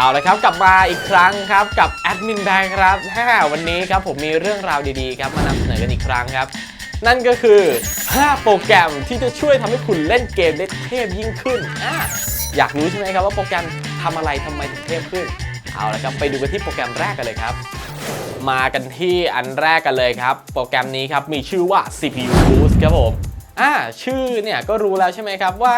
เอาละครับกลับมาอีกครั้งครับกับแอดมินแบงค์ครับฮ่วันนี้ครับผมมีเรื่องราวดีๆครับมานำเสนอกันอีกครั้งครับ นั่นก็คือ 5 โปรแกรมที่จะช่วยทำให้คุณเล่นเกมได้เทพยิ่งขึ้นอะอยากรู้ใช่ไหมครับว่าโปรแกรมทำอะไรทำไมถึงเทพขึ้น เอาละครับไปดูกันที่โปรแกรมแรกกันเลยครับ มากันที่อันแรกกันเลยครับ โปรแกรมนี้ครับมีชื่อว่า CPU Boost ครับผมอ่าชื่อเนี่ยก็รู้แล้วใช่ไหมครับว่า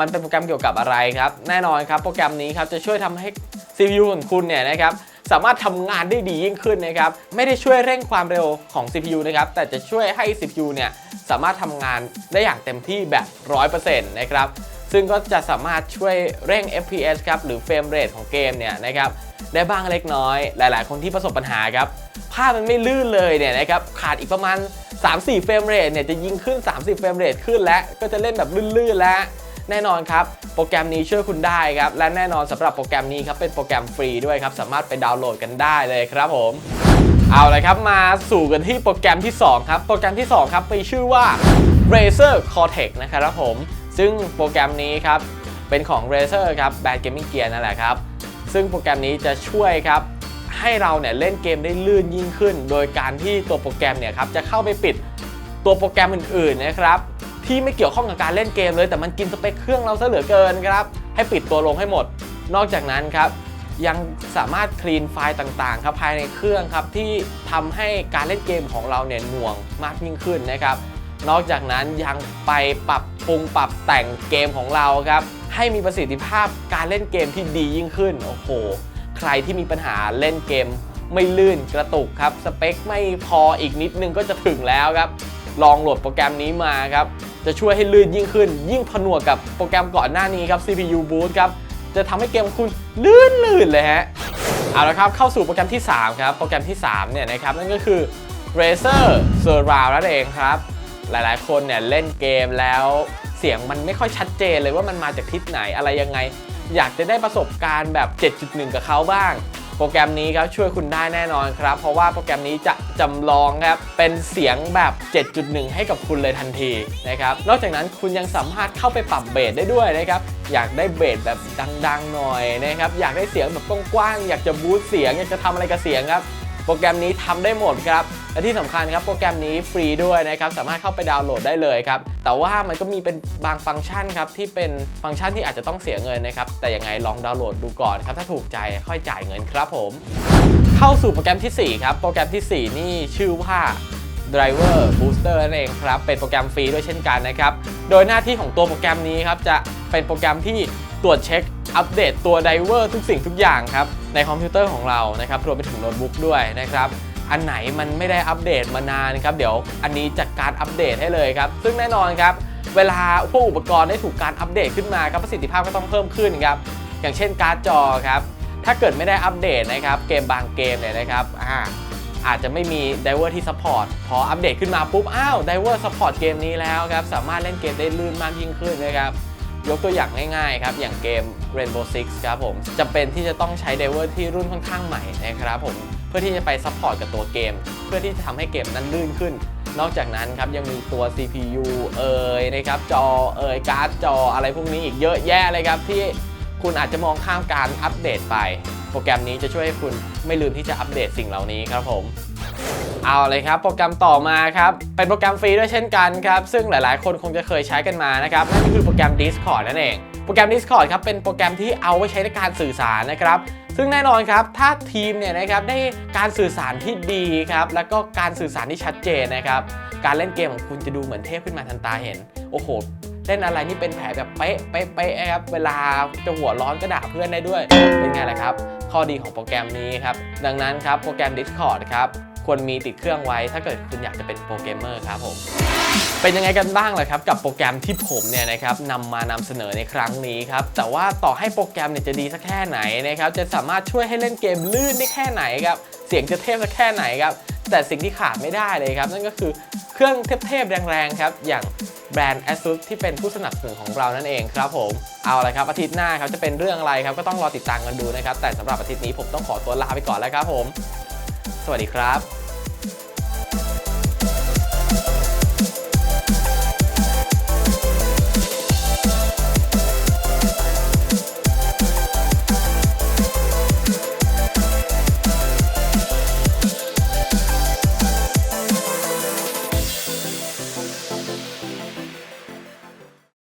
มันเป็นโปรแกรมเกี่ยวกับอะไรครับ แน่นอนครับโปรแกรมนี้ครับจะช่วยทำให้ CPU ของคุณเนี่ยนะครับสามารถทำงานได้ดียิ่งขึ้นนะครับไม่ได้ช่วยเร่งความเร็วของ CPU นะครับแต่จะช่วยให้ CPU เนี่ยสามารถทำงานได้อย่างเต็มที่แบบ 100%นะครับซึ่งก็จะสามารถช่วยเร่ง FPS ครับหรือเฟรมเรทของเกมเนี่ยนะครับได้บ้างเล็กน้อย หลาย ๆ คนที่ประสบปัญหาครับภาพมันไม่ลื่นเลยเนี่ยนะครับขาดอีกประมาณ 3-4 เฟรมเรทเนี่ยจะยิงขึ้น 30 เฟรมเรทขึ้นและก็จะเล่นแบบลื่นๆแล้ว แน่นอนครับโปรแกรมนี้ช่วยคุณได้ครับและแน่นอนสำหรับโปรแกรมนี้ครับเป็นโปรแกรมฟรีด้วยครับสามารถไปดาวน์โหลดกันได้เลยครับผมเอาเลยครับมาสู่กันที่โปรแกรมที่ 2 ครับ โปรแกรมที่ 2 ครับมีชื่อว่า Razer Cortex นะครับผม ซึ่งโปรแกรมนี้ครับ เป็นของ Razer ครับแบรนด์ Gaming Gear นั่นแหละครับ ซึ่งโปรแกรมนี้จะช่วยครับ ให้เราเนี่ยเล่นเกมได้ลื่นยิ่งขึ้น โดยการที่ตัวโปรแกรมเนี่ยครับจะเข้าไปปิดตัวโปรแกรมอื่นๆนะครับ ที่ไม่เกี่ยวข้องกับการเล่นเกมเลย แต่มันกินสเปคเครื่องเราซะเหลือเกินครับให้ปิดตัวลงให้หมด นอกจากนั้นครับยังสามารถคลีนไฟล์ต่างๆครับภายในเครื่องครับที่ทำให้การเล่นเกมของเราเนี่ยหน่วงมากยิ่งขึ้นนะครับ นอกจากนั้นยังไปปรับปรุงปรับแต่งเกมของเราครับให้มีประสิทธิภาพการเล่นเกมที่ดียิ่งขึ้นโอ้โหใครที่มีปัญหาเล่นเกมไม่ลื่นกระตุกครับสเปคไม่พออีกนิดนึงก็จะถึงแล้วครับ ลองโหลดโปรแกรมนี้มาครับ จะช่วยให้ลื่นยิ่งขึ้น ยิ่งผนวกกับโปรแกรมก่อนหน้านี้ครับ CPU Boost ครับ จะทำให้เกมของคุณลื่นลื่นเลยฮะ เอาละครับ เข้าสู่โปรแกรมที่ 3 ครับ โปรแกรมที่ 3 เนี่ยนะครับ นั่นก็คือ Razer Surround นั่นเองครับ หลายๆ คนเนี่ยเล่นเกมแล้วเสียงมันไม่ค่อยชัดเจนเลยว่ามันมาจากทิศไหนอะไรยังไง อยากจะได้ประสบการณ์แบบ 7.1 กับเขาบ้าง รแกรมนี้ครับช่วยคุณได้แน่นอนครับ เพราะว่าโปรแกรมนี้จะจำลองครับเป็นเสียงแบบ 7.1 ให้กับคุณเลยทันทีนะครับนอกจากนั้นคุณยังสามารถเข้าไปปรับเบสได้ด้วยนะครับอยากได้เบสแบบดังๆหน่อยนะครับอยากได้เสียงแบบกว้างๆอยากจะบูสต์เสียงอยากจะทำอะไรกับเสียงครับ โปรแกรมนี้ทำได้หมดครับ และที่สำคัญครับโปรแกรมนี้ฟรีด้วยนะครับ สามารถเข้าไปดาวน์โหลดได้เลยครับ แต่ว่ามันก็มีเป็นบางฟังก์ชันครับที่เป็นฟังก์ชันที่อาจจะต้องเสียเงินนะครับ แต่ยังไงลองดาวน์โหลดดูก่อนครับ ถ้าถูกใจค่อยจ่ายเงินครับผม เข้าสู่โปรแกรมทีสี่4 ครับ โปรแกรมทีสี่ 4 นี่ชื่อว่า Driver Booster นั่นเองครับ เป็นโปรแกรมฟรีด้วยเช่นกันนะครับ โดยหน้าที่ของตัวโปรแกรมนี้ครับจะเป็นโปรแกรมที่ตรวจเช็คอัปเดตตัว Driver ทุกสิ่งทุกอย่างครับ ในคอมพิวเตอร์ของเรานะครับรวมไปถึงโน้ตบุ๊กด้วยนะครับอันไหนมันไม่ได้อัปเดตมานานครับเดี๋ยวอันนี้จัดการอัปเดตให้เลยครับ ซึ่งแน่นอนครับ เวลาพวกอุปกรณ์ได้ถูกการอัปเดตขึ้นมาครับประสิทธิภาพก็ต้องเพิ่มขึ้นครับอย่างเช่นการ์ดจอครับถ้าเกิดไม่ได้อัปเดตนะครับเกมบางเกมเนี่ยนะครับอ่าอาจจะไม่มีไดเวอร์ที่ซัพพอร์ตพออัปเดตขึ้นมาปุ๊บ อ้าวไดเวอร์ซัพพอร์ตเกมนี้แล้วครับ สามารถเล่นเกมได้ลื่นมากยิ่งขึ้นนะครับ ยกตัวอย่างง่ายๆครับ อย่างเกม Rainbow Six ครับผมจำเป็นที่จะต้องใช้ไดเวอร์ที่รุ่นค่อนข้างใหม่นะครับผมเพื่อที่จะไปซัพพอร์ตกับตัวเกม เพื่อที่จะทำให้เกมนั้นลื่นขึ้น นอกจากนั้นครับยังมีตัว CPU เอ่ยนะครับจอเอ่ยการ์ดจออะไรพวกนี้อีกเยอะแยะเลยครับที่คุณอาจจะมองข้ามการอัปเดตไป โปรแกรมนี้จะช่วยให้คุณไม่ลืมที่จะอัปเดตสิ่งเหล่านี้ครับผม เอาเลยครับ โปรแกรมต่อมาครับ เป็นโปรแกรมฟรีด้วยเช่นกันครับ ซึ่งหลายๆ คนคงจะเคยใช้กันมานะครับ นั่นก็คือโปรแกรม Discord นั่นเอง โปรแกรม Discord ครับ เป็นโปรแกรมที่เอาไว้ใช้ในการสื่อสารนะครับ ซึ่งแน่นอนครับ ถ้าทีมเนี่ยนะครับได้การสื่อสารที่ดีครับ แล้วก็การสื่อสารที่ชัดเจนนะครับ การเล่นเกมของคุณจะดูเหมือนเทพขึ้นมาทันตาเห็น โอ้โห เล่นอะไรนี่เป็นแผลแบบเป๊ะ เป๊ะ เป๊ะครับ เวลาจะหัวร้อนก็ด่าเพื่อนได้ด้วย เป็นไงล่ะครับ ข้อดีของโปรแกรมนี้ครับ ดังนั้นครับ โปรแกรม Discord ครับ ควรมีติดเครื่องไว้ ถ้าเกิดคุณอยากจะเป็นโปรแกรมเมอร์ครับผมเป็นยังไงกันบ้างเล่ะครับกับโปรแกรมที่ผมเนี่ยนะครับนำมานำเสนอในครั้งนี้ครับแต่ว่าต่อให้โปรแกรมเนี่ยจะดีสักแค่ไหนนะครับจะสามารถช่วยให้เล่นเกมลื่นได้แค่ไหนครับเสียงจะเทพสักแค่ไหนครับแต่สิ่งที่ขาดไม่ได้เลยครับนั่นก็คือเครื่องเทพๆแรงๆครับอย่างแบรนด์ ASUS ที่เป็นผู้สนับสนุนของเรานั่นเองครับผมเอาละครับอาทิตย์หน้าครับจะเป็นเรื่องอะไรครับก็ต้องรอติดตามกันดูนะครับแต่สำหรับอาทิตย์นี้ผมต้องขอตัวลาไปก่อนแล้วครับผม สวัสดีครับ